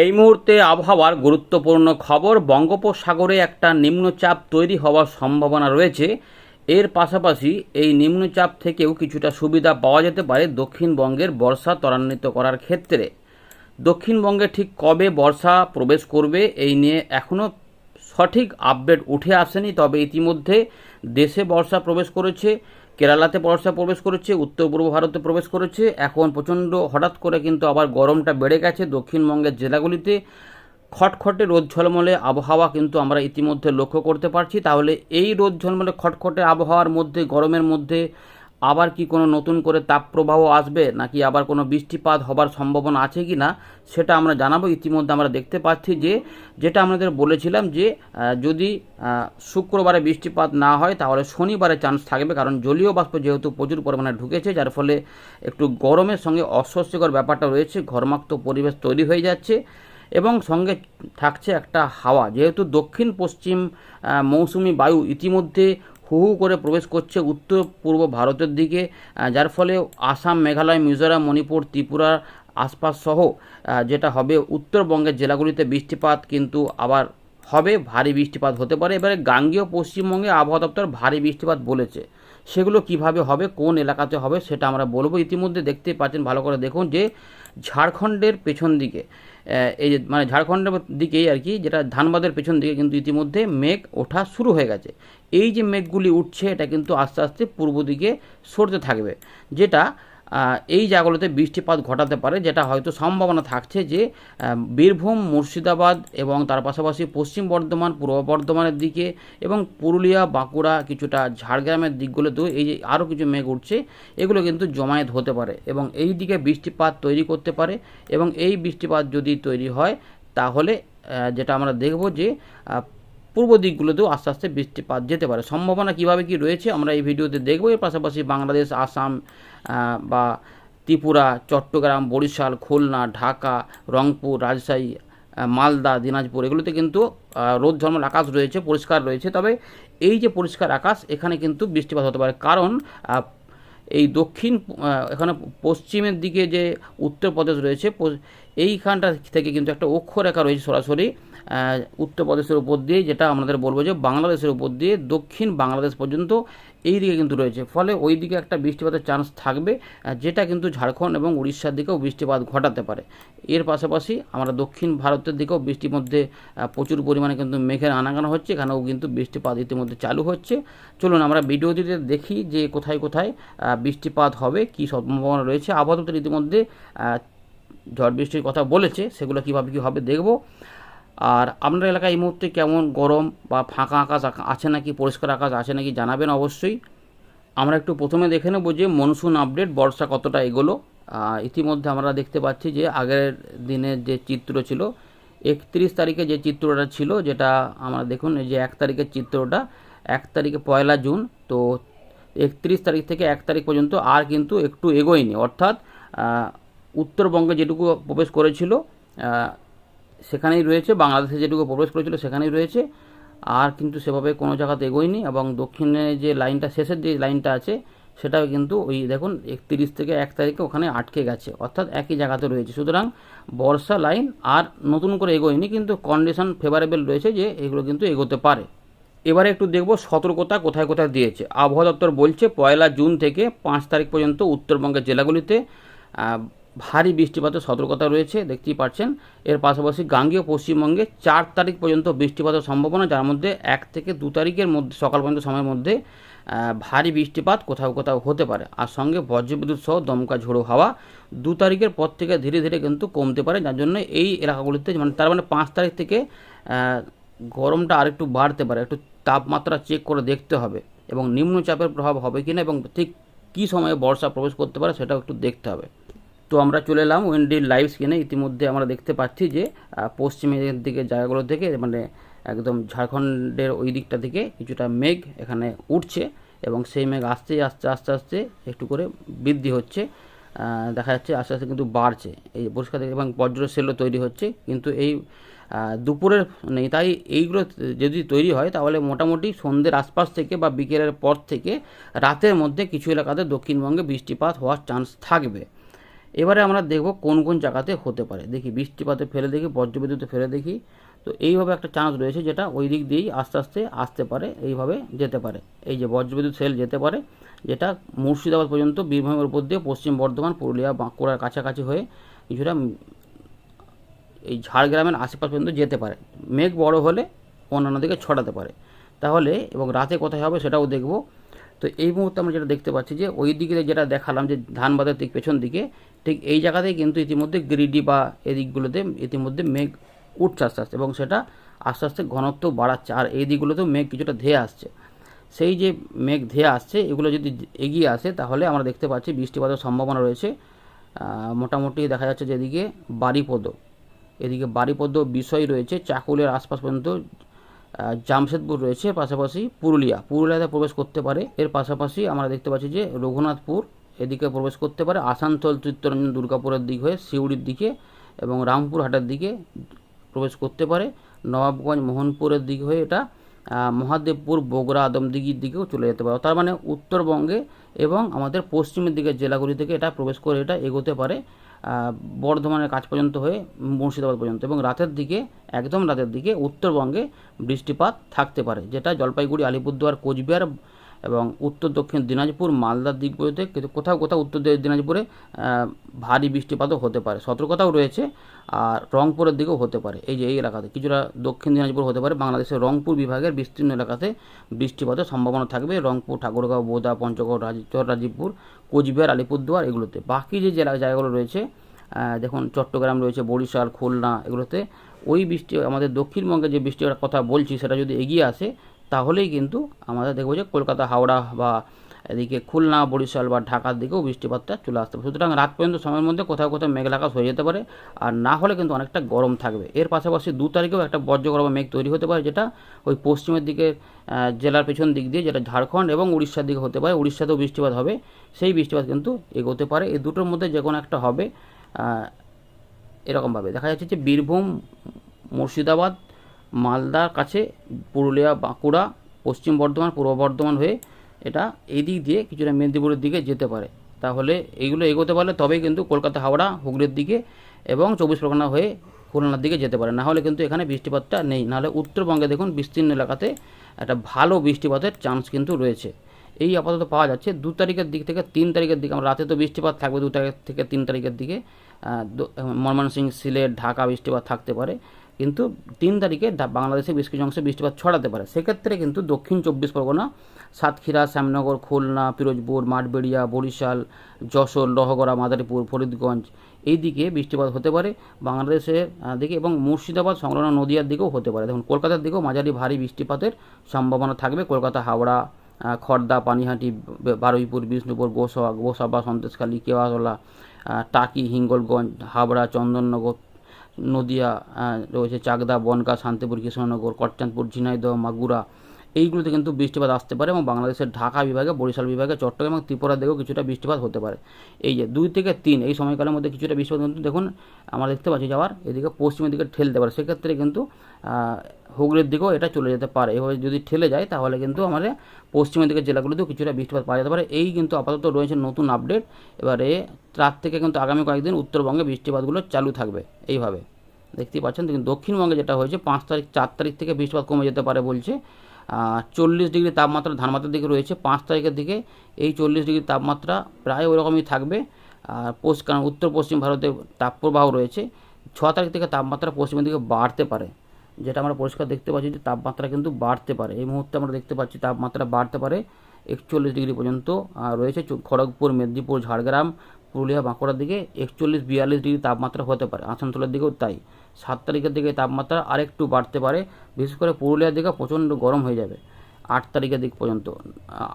এই মুহূর্তে আবহাওয়ার গুরুত্বপূর্ণ খবর, বঙ্গোপসাগরে একটা নিম্নচাপ তৈরি হওয়ার সম্ভাবনা রয়েছে। এর পাশাপাশি এই নিম্নচাপ থেকেও কিছুটা সুবিধা পাওয়া যেতে পারে দক্ষিণবঙ্গের বর্ষা ত্বরান্বিত করার ক্ষেত্রে। দক্ষিণবঙ্গে ঠিক কবে বর্ষা প্রবেশ করবে, এই নিয়ে এখনও সঠিক আপডেট উঠে আসেনি, তবে ইতিমধ্যে দেশে বর্ষা প্রবেশ করেছে। কেরালাতে বর্ষা প্রবেশ করেছে, উত্তর পূর্ব ভারতে প্রবেশ করেছে। এখন প্রচণ্ড, হঠাৎ করে কিন্তু আবার গরমটা বেড়ে গেছে দক্ষিণবঙ্গের জেলাগুলিতে। খটখটে রোদ ঝলমলে আবহাওয়া কিন্তু আমরা ইতিমধ্যে লক্ষ্য করতে পারছি। তাহলে এই রোদ ঝলমলে খটখটে আবহাওয়ার মধ্যে, গরমের মধ্যে আবার কি কোনো নতুন করে তাপপ্রবাহ আসবে, নাকি আবার কোনো বৃষ্টিপাত হবার সম্ভাবনা আছে কি না, সেটা আমরা জানাব। ইতিমধ্যে আমরা দেখতে পাচ্ছি যে, যেটা আমাদের বলেছিলাম যে যদি শুক্রবারে বৃষ্টিপাত না হয়, তাহলে শনিবারে চান্স থাকবে, কারণ জলীয় বাষ্প যেহেতু প্রচুর পরিমাণে ঢুকেছে, যার ফলে একটু গরমের সঙ্গে অস্বস্তিকর ব্যাপারটা রয়েছে, ঘর্মাক্ত পরিবেশ তৈরি হয়ে যাচ্ছে, এবং সঙ্গে থাকছে একটা হাওয়া। যেহেতু দক্ষিণ পশ্চিম মৌসুমি বায়ু ইতিমধ্যে হু হু করে প্রবেশ করছে উত্তর পূর্ব ভারতের দিকে যার ফলে আসাম, মেঘালয়, মিজোরাম, মণিপুর, ত্রিপুরার আশপাশ সহ যেটা হবে উত্তরবঙ্গের জেলাগুলিতে বৃষ্টিপাত কিন্তু আবার হবে, ভারী বৃষ্টিপাত হতে পারে। এবারে গাঙ্গেয় পশ্চিমবঙ্গে আবহাওয়া দপ্তর ভারী বৃষ্টিপাত বলেছে। সেগুলো কীভাবে হবে, কোন এলাকাতে হবে, সেটা আমরা বলব। ইতিমধ্যে দেখতেই পাচ্ছেন, ভালো করে দেখুন যে ঝাড়খণ্ডের পেছন দিকে এই যে মানে ঝাড়খণ্ডের দিকেই আর কি, যেটা ধানবাদের পেছন দিকে কিন্তু ইতিমধ্যে মেঘ ওঠা শুরু হয়ে গেছে। এই যে মেঘগুলি উঠছে, এটা কিন্তু আস্তে আস্তে পূর্ব দিকে সরতে থাকবে। যেটা এই জায়গাগুলোতে বৃষ্টিপাত ঘটাতে পারে, যেটা হয়তো সম্ভাবনা থাকছে যে বীরভূম, মুর্শিদাবাদ এবং তার পাশাপাশি পশ্চিম বর্ধমান, পূর্ব বর্ধমানের দিকে এবং পুরুলিয়া, বাঁকুড়া, কিছুটা ঝাড়গ্রামের দিকগুলোতেও এই যে আরও কিছু মেঘ উঠছে, এগুলো কিন্তু জমায়েত হতে পারে এবং এই দিকে বৃষ্টিপাত তৈরি করতে পারে এবং এই বৃষ্টিপাত যদি তৈরি হয়, তাহলে যেটা আমরা দেখব যে পূর্ব দিকগুলোতেও আস্তে আস্তে বৃষ্টিপাত যেতে পারে। সম্ভাবনা কীভাবে কি রয়েছে আমরা এই ভিডিওতে দেখব। এর পাশাপাশি বাংলাদেশ, আসাম বা ত্রিপুরা, চট্টগ্রাম, বরিশাল, খুলনা, ঢাকা, রংপুর, রাজশাহী মালদা, দিনাজপুর এগুলোতে কিন্তু রোদ ঝলমল আকাশ রয়েছে, পরিষ্কার রয়েছে। তবে এই যে পরিষ্কার আকাশ, এখানে কিন্তু বৃষ্টিপাত হতে পারে। কারণ এই দক্ষিণ এখানে পশ্চিমের দিকে যে উত্তরপ্রদেশ রয়েছে এইখানটা থেকে কিন্তু একটা অক্ষরেখা রয়েছে সরাসরি। উত্তরপ্রদেশের উপর দিয়ে, যেটা আমাদের বলব যে বাংলাদেশের উপর দিয়ে দক্ষিণ বাংলাদেশ পর্যন্ত এই দিকে কিন্তু রয়েছে। ফলে ওই দিকে একটা বৃষ্টিপাতের চান্স থাকবে যেটা কিন্তু ঝাড়খণ্ড এবং উড়িষ্যার দিকেও বৃষ্টিপাত ঘটাতে পারে। এর পাশাপাশি আমরা দক্ষিণ ভারতের দিকেও বৃষ্টির মধ্যে প্রচুর পরিমাণে কিন্তু মেঘের আনাগানা হচ্ছে, এখানেও কিন্তু বৃষ্টিপাত ইতিমধ্যে চালু হচ্ছে। চলুন আমরা ভিডিওটিতে দেখি যে কোথায় কোথায় বৃষ্টিপাত হবে, কী সম্ভাবনা রয়েছে। আবহাওয়া ইতিমধ্যে ঝড় বৃষ্টির কথা বলেছে, সেগুলো কীভাবে কী হবে দেখব। আর আপনার এলাকায় এই মুহূর্তে কেমন গরম বা ফাঁকা আকাশ আছে নাকি, পরিষ্কার আকাশ আছে নাকি জানাবেন অবশ্যই। আমরা একটু প্রথমে দেখে নেব যে মনসুন আপডেট, বর্ষা কতটা এগোলো। ইতিমধ্যে আমরা দেখতে পাচ্ছি যে আগের দিনের যে চিত্র ছিল, একত্রিশ তারিখে যে চিত্রটা ছিল, যেটা আমরা দেখুন যে এক তারিখের চিত্রটা, এক তারিখে পয়লা জুন, তো একত্রিশ তারিখ থেকে এক তারিখ পর্যন্ত আর কিন্তু একটু এগোয়নি। অর্থাৎ উত্তরবঙ্গে যেটুকু প্রবেশ করেছিল সেখানেই রয়েছে, বাংলাদেশে যেটুকু প্রবেশ করেছিল সেখানেই রয়েছে। আর কিন্তু সেভাবে কোনো জায়গাতে এগোয়নি এবং দক্ষিণে যে লাইনটা, শেষের যে লাইনটা আছে, সেটাও কিন্তু ওই দেখুন একত্রিশ থেকে এক তারিখে ওখানে আটকে গেছে। অর্থাৎ একই জায়গাতে রয়েছে। সুতরাং বর্ষা লাইন আর নতুন করে এগোয়নি, কিন্তু কন্ডিশন ফেভারেবল রয়েছে যে এগুলো কিন্তু এগোতে পারে। এবারে একটু দেখব সতর্কতা কোথায় কোথায় দিয়েছে। আবহাওয়া দপ্তর বলছে পয়লা জুন থেকে পাঁচ তারিখ পর্যন্ত উত্তরবঙ্গের জেলাগুলিতে ভারী বৃষ্টিপাতের সতর্কতা রয়েছে, দেখতেই পাচ্ছেন। এর পাশাপাশি গাঙ্গেয় পশ্চিমবঙ্গে চার তারিখ পর্যন্ত বৃষ্টিপাতের সম্ভাবনা, যার মধ্যে এক থেকে দু তারিখের মধ্যে, সকাল পর্যন্ত সময়ের মধ্যে ভারী বৃষ্টিপাত কোথাও কোথাও হতে পারে। আর সঙ্গে বজ্রবিদ্যুৎ সহ দমকা ঝোড়ো হাওয়া দু তারিখের পর থেকে ধীরে ধীরে কিন্তু কমতে পারে, যার জন্য এই এলাকাগুলিতে মানে তার মানে পাঁচ তারিখ থেকে গরমটা আরেকটু বাড়তে পারে। একটু তাপমাত্রা চেক করে দেখতে হবে এবং নিম্নচাপের প্রভাব হবে কিনা এবং ঠিক কী সময়ে বর্ষা প্রবেশ করতে পারে সেটাও একটু দেখতে হবে। তো আমরা চলে এলাম উইন্ডির লাইভ স্ক্রিনে। ইতিমধ্যে আমরা দেখতে পাচ্ছি যে পশ্চিমের দিকে জায়গাগুলো থেকে মানে একদম ঝাড়খণ্ডের ওই দিকটা থেকে কিছুটা মেঘ এখানে উঠছে এবং সেই মেঘ আস্তে আস্তে আস্তে আস্তে একটু করে বৃদ্ধি হচ্ছে। দেখা যাচ্ছে আস্তে আস্তে কিন্তু বাড়ছে। এই পরিষ্কার এবং বজ্র সেলও তৈরি হচ্ছে। কিন্তু এই দুপুরের নেই তাই এইগুলো যদি তৈরি হয়, তাহলে মোটামুটি সন্ধ্যের আশপাশ থেকে বা বিকেলের পর থেকে রাতের মধ্যে কিছু এলাকাতে দক্ষিণবঙ্গে বৃষ্টিপাত হওয়ার চান্স থাকবে। এবারে আমরা দেখব কোন কোন জায়গাতে হতে পারে। দেখি, বৃষ্টিপাতে ফেলে দেখি, বজ্রবিদ্যুতে ফেলে দেখি। তো এইভাবে একটা চান্স রয়েছে যেটা ওই দিক দিয়েই আস্তে আস্তে আসতে পারে, এইভাবে যেতে পারে। এই যে বজ্রবিদ্যুৎ সেল যেতে পারে, যেটা মুর্শিদাবাদ পর্যন্ত, বীরভূমের উপর দিয়ে পশ্চিম বর্ধমান, পুরুলিয়া, বাঁকুড়ার কাছাকাছি হয়ে কিছুটা এই ঝাড়গ্রামের আশেপাশ পর্যন্ত যেতে পারে। মেঘ বড় হলে অন্যান্য দিকে ছড়াতে পারে। তাহলে এবং রাতে কোথায় হবে সেটাও দেখব। তো এই মুহূর্তে আমরা যেটা দেখতে পাচ্ছি যে ওই দিকে যেটা দেখালাম যে ধানবাদের ঠিক পেছন দিকে, ঠিক এই জায়গাতেই কিন্তু ইতিমধ্যে গ্রিডি বা এদিকগুলোতে ইতিমধ্যে মেঘ উঠছে আস্তে আস্তে এবং সেটা আস্তে আস্তে ঘনত্ব বাড়াচ্ছে আর এই দিকগুলোতেও মেঘ কিছুটা ধেয়ে আসছে। সেই যে মেঘ ধেয়ে আসছে, এগুলো যদি এগিয়ে আসে তাহলে আমরা দেখতে পাচ্ছি বৃষ্টিপাতের সম্ভাবনা রয়েছে। মোটামুটি দেখা যাচ্ছে যে এদিকে বাড়িপদ এদিকে বাড়িপদ বিষয় রয়েছে, চাকুলের আশপাশ পর্যন্ত জামশেদপুর রয়েছে, পাশাপাশি পুরুলিয়া। পুরুলিয়াতে প্রবেশ করতে পারে। এর পাশাপাশি আমরা দেখতে পাচ্ছি যে রঘুনাথপুর এদিকে প্রবেশ করতে পারে। আসানসোল, চিত্তরঞ্জন, দুর্গাপুরের দিক হয়ে সিউড়ির দিকে এবং রামপুরহাটের দিকে প্রবেশ করতে পারে। নবাবগঞ্জ, মোহনপুরের দিক হয়ে এটা মহাদেবপুর, বগুড়া, আদমদিঘির দিকেও চলে যেতে পারে। তার মানে উত্তরবঙ্গে এবং আমাদের পশ্চিমের দিকের জেলাগুলি থেকে এটা প্রবেশ করে এটা এগোতে পারে। বর্ধমানের কাছ পর্যন্ত হয়ে মুর্শিদাবাদ পর্যন্ত এবং রাতের দিকে, একদম রাতের দিকে উত্তরবঙ্গে বৃষ্টিপাত থাকতে পারে, যেটা জলপাইগুড়ি, আলিপুরদুয়ার, কোচবিহার এবং উত্তর দক্ষিণ দিনাজপুর মালদার দিকগুলোতে কিন্তু কোথাও কোথাও উত্তর দিনাজপুরে ভারী বৃষ্টিপাতও হতে পারে। সতর্কতাও রয়েছে আর রংপুরের দিকেও হতে পারে। এই যে এই এলাকাতে কিছুটা দক্ষিণ দিনাজপুর হতে পারে, বাংলাদেশের রংপুর বিভাগের বিস্তীর্ণ এলাকাতে বৃষ্টিপাতের সম্ভাবনা থাকবে। রংপুর, ঠাকুরগাঁও, বোদা, পঞ্চগড় রাজীবপুর, কোচবিহার, আলিপুরদুয়ার এগুলোতে। বাকি যে জেলা জায়গাগুলো রয়েছে দেখুন চট্টগ্রাম রয়েছে, বরিশাল, খুলনা এগুলোতে, ওই বৃষ্টি আমাদের দক্ষিণবঙ্গে যে বৃষ্টির কথা বলছি, সেটা যদি এগিয়ে আসে তাহলেই কিন্তু আমাদের দেখব যে কলকাতা, হাওড়া বা এদিকে খুলনা, বরিশাল বা ঢাকার দিকেও বৃষ্টিপাতটা চলে আসতে পারে। সুতরাং রাত পর্যন্ত সময়ের মধ্যে কোথাও কোথাও মেঘলা আকাশ হয়ে যেতে পারে আর না হলে কিন্তু অনেকটা গরম থাকবে। এর পাশাপাশি দু তারিখেও একটা বজ্র গরম মেঘ তৈরি হতে পারে যেটা ওই পশ্চিমের দিকে জেলার পেছন দিক দিয়ে যেটা ঝাড়খণ্ড এবং উড়িষ্যার দিকে হতে পারে, উড়িষ্যাতেও বৃষ্টিপাত হবে। সেই বৃষ্টিপাত কিন্তু এগোতে পারে। এই দুটোর মধ্যে যে কোনো একটা হবে এরকমভাবে। দেখা যাচ্ছে যে বীরভূম, মুর্শিদাবাদ মালদার কাছে পুরুলিয়া, বাঁকুড়া, পশ্চিম বর্ধমান, পূর্ব বর্ধমান হয়ে এটা এই দিক দিয়ে কিছুটা মেদিনীপুরের দিকে যেতে পারে। তাহলে এইগুলো এগোতে পারলে তবেই কিন্তু কলকাতা, হাওড়া, হুগলির দিকে এবং চব্বিশ পরগনা হয়ে খুলনার দিকে যেতে পারে। না হলে কিন্তু এখানে বৃষ্টিপাতটা নেই। নাহলে উত্তরবঙ্গে দেখুন, বিস্তীর্ণ এলাকাতে একটা ভালো বৃষ্টিপাতের চান্স কিন্তু রয়েছে। এই আপাতত পাওয়া যাচ্ছে। দু তারিখের দিক থেকে তিন তারিখের দিকে, আমরা রাতে তো বৃষ্টিপাত থাকবে, দু তারিখ থেকে তিন তারিখের দিকে দ- ময়মনসিংহ সিলেট, ঢাকা বৃষ্টিপাত থাকতে পারে। কিন্তু তিন তারিখে বাংলাদেশে বেশ কিছু অংশে বৃষ্টিপাত ছড়াতে পারে। সেক্ষেত্রে কিন্তু দক্ষিণ চব্বিশ পরগনা, সাতক্ষীরা, শ্যামনগর, খুলনা, পিরোজপুর, মাঠবেড়িয়া, বরিশাল, যশোর, লহগড়া, মাদারীপুর, ফরিদগঞ্জ এই দিকে বৃষ্টিপাত হতে পারে বাংলাদেশের দিকে এবং মুর্শিদাবাদ, সংলগ্ন নদিয়ার দিকেও হতে পারে। দেখুন, কলকাতার দিকেও মাঝারি ভারী বৃষ্টিপাতের সম্ভাবনা থাকবে। কলকাতা, হাওড়া খড়দা পানিহাটি বারুইপুর, বিষ্ণুপুর গোসা গোসাবা, সন্দেশখালী, কেওয়াতলা টাকি, হিঙ্গলগঞ্জ, হাবড়া, চন্দননগর নদিয়া রয়েছে চাকদা, বনগা, শান্তিপুর, কৃষ্ণনগর কটচাঁদপুর ঝিনাইদহ, মাগুরা। এইগুলোতে কিন্তু বৃষ্টিপাত আসতে পারে এবং বাংলাদেশের ঢাকা বিভাগে, বরিশাল বিভাগে, চট্টগ্রাম এবং ত্রিপুরার দিকেও কিছুটা বৃষ্টিপাত হতে পারে। এই যে দুই থেকে তিন, এই সময়কালের মধ্যে কিছুটা বৃষ্টিপাত কিন্তু দেখুন, আমরা দেখতে পাচ্ছি যাওয়ার এদিকে পশ্চিমের দিকে ঠেলতে পারে। সেক্ষেত্রে কিন্তু হুগলির দিকেও এটা চলে যেতে পারে। এভাবে যদি ঠেলে যায়, তাহলে কিন্তু আমাদের পশ্চিমের দিকের জেলাগুলোতেও কিছুটা বৃষ্টিপাত পাওয়া যেতে পারে। এই কিন্তু আপাতত রয়েছে নতুন আপডেট এবারে রাত থেকে কিন্তু আগামী কয়েকদিন উত্তরবঙ্গে বৃষ্টিপাতগুলো চালু থাকবে। এইভাবে। দেখতেই পাচ্ছেন? কিন্তু দক্ষিণবঙ্গে যেটা হয়েছে, পাঁচ তারিখ, চার তারিখ থেকে বৃষ্টিপাত কমে যেতে পারে বলছে। চল্লিশ ডিগ্রি তাপমাত্রা ধানমাত্রার দিকে রয়েছে, পাঁচ তারিখের দিকে এই চল্লিশ ডিগ্রি তাপমাত্রা প্রায় ওরকমই থাকবে। আর পোস্ট কারণ উত্তর পশ্চিম ভারতে তাপপ্রবাহ রয়েছে, ছ তারিখ থেকে তাপমাত্রা পশ্চিমের দিকে বাড়তে পারে। যেটা আমরা পরিষ্কার দেখতে পাচ্ছি যে তাপমাত্রা কিন্তু বাড়তে পারে। এই মুহূর্তে আমরা দেখতে পাচ্ছি তাপমাত্রা বাড়তে পারে, একচল্লিশ ডিগ্রি পর্যন্ত রয়েছে খড়গপুর, মেদিনীপুর, ঝাড়গ্রাম পুরুলিয়া বাঁকুড়ার দিকে একচল্লিশ বিয়াল্লিশ ডিগ্রি তাপমাত্রা হতে পারে। আসানসোলের দিকেও তাই। সাত তারিখের দিকে তাপমাত্রা আরেকটু বাড়তে পারে। বিশেষ করে পুরুলিয়ার দিকে প্রচণ্ড গরম হয়ে যাবে আট তারিখের দিক পর্যন্ত।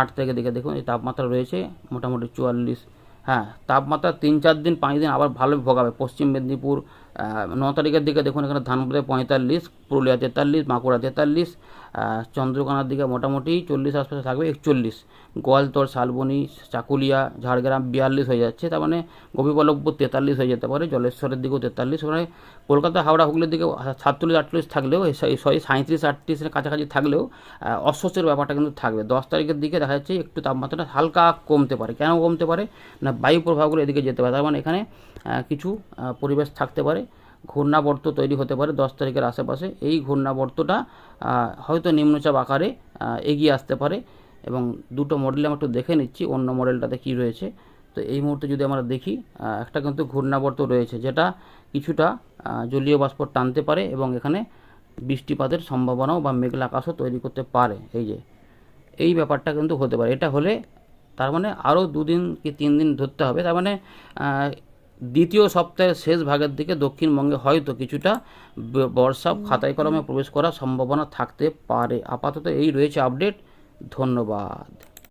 আট তারিখের দিকে দেখুন এই তাপমাত্রা রয়েছে মোটামুটি চুয়াল্লিশ। হ্যাঁ তাপমাত্রা তিন চার দিন, পাঁচ দিন আবার ভালো ভোগাবে। পশ্চিম মেদিনীপুর ন তারিখের দিকে দেখুন এখানে ধানবাদে পঁয়তাল্লিশ, পুরুলিয়া তেতাল্লিশ, বাঁকুড়া তেতাল্লিশ চন্দ্রকোনার দিকে মোটামুটি চল্লিশ আশপাশে থাকবে একচল্লিশ। গোয়ালতর, শালবনি, চাকুলিয়া, ঝাড়গ্রাম বিয়াল্লিশ হয়ে যাচ্ছে, তার মানে গোপীবল্লভপুর তেতাল্লিশ হয়ে যেতে পারে, জলেশ্বরের দিকেও তেতাল্লিশ মানে কলকাতা, হাওড়া, হুগলির দিকে সাতচল্লিশ, আটচল্লিশ থাকলেও সরি সাঁত্রিশ আটত্রিশের কাছাকাছি থাকলেও অস্বস্তির ব্যাপারটা কিন্তু থাকবে। দশ তারিখের দিকে দেখা যাচ্ছে একটু তাপমাত্রাটা হালকা কমতে পারে। কেন কমতে পারে? না, বায়ু প্রভাবগুলো এদিকে যেতে পারে, তার মানে এখানে কিছু পরিবেশ থাকতে পারে। ঘূর্ণাবর্ত তৈরি হতে পারে দশ তারিখের আশেপাশে। এই ঘূর্ণাবর্তটা হয়তো নিম্নচাপ আকারে এগিয়ে আসতে পারে এবং দুটো মডেল আমরা একটু দেখে নিচ্ছি, অন্য মডেলটাতে কী রয়েছে। তো এই মুহূর্তে যদি আমরা দেখি একটা কিন্তু ঘূর্ণাবর্ত রয়েছে যেটা কিছুটা জলীয় বাষ্প টানতে পারে এবং এখানে বৃষ্টিপাতের সম্ভাবনাও বা মেঘলা আকাশও তৈরি করতে পারে। এই যে, এই ব্যাপারটা কিন্তু হতে পারে। এটা হলে তার মানে আরও দুদিন কি তিন দিন ধরতে হবে। তার মানে দ্বিতীয় সপ্তাহের শেষ ভাগের দিকে দক্ষিণবঙ্গে হয়তো কিছুটা বর্ষা খাতায় কলমে প্রবেশ করার সম্ভাবনা থাকতে পারে। আপাতত এই রয়েছে আপডেট। ধন্যবাদ।